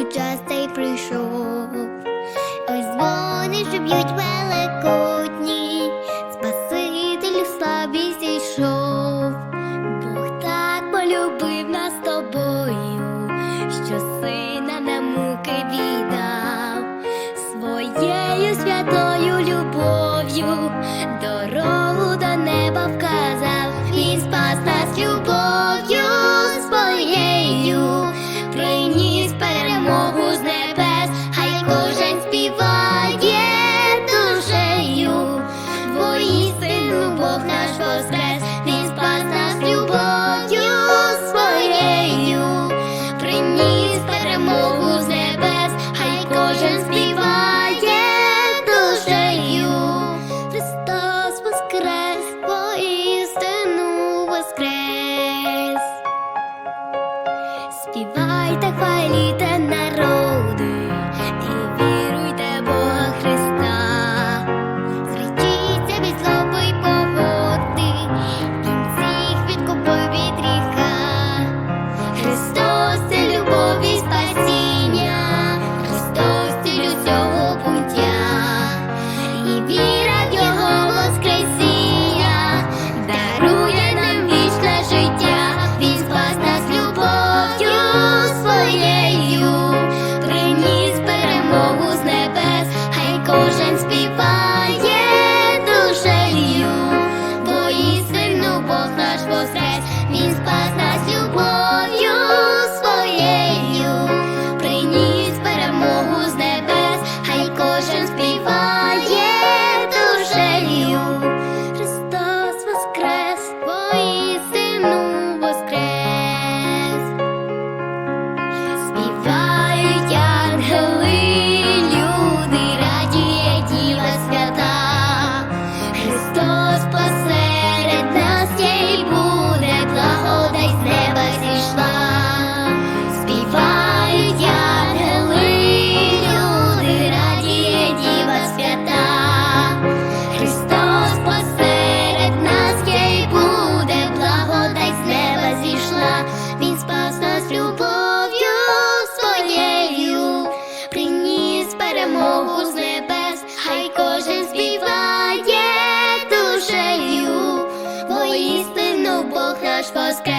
у час цей прийшов, ось дзвони, що б'ють великодні, Спаситель слабі зійшов, Бог так полюбив нас тобою, що сина на муки віддав своєю святою любов'ю. до Співайте, хваліте народи, і віруйте Бога Христа, зречіться від злоби й погоди, Він всіх відкупив від гріха. Христос це любов і спасіння, Христос це людьми. Bosch, Bosch,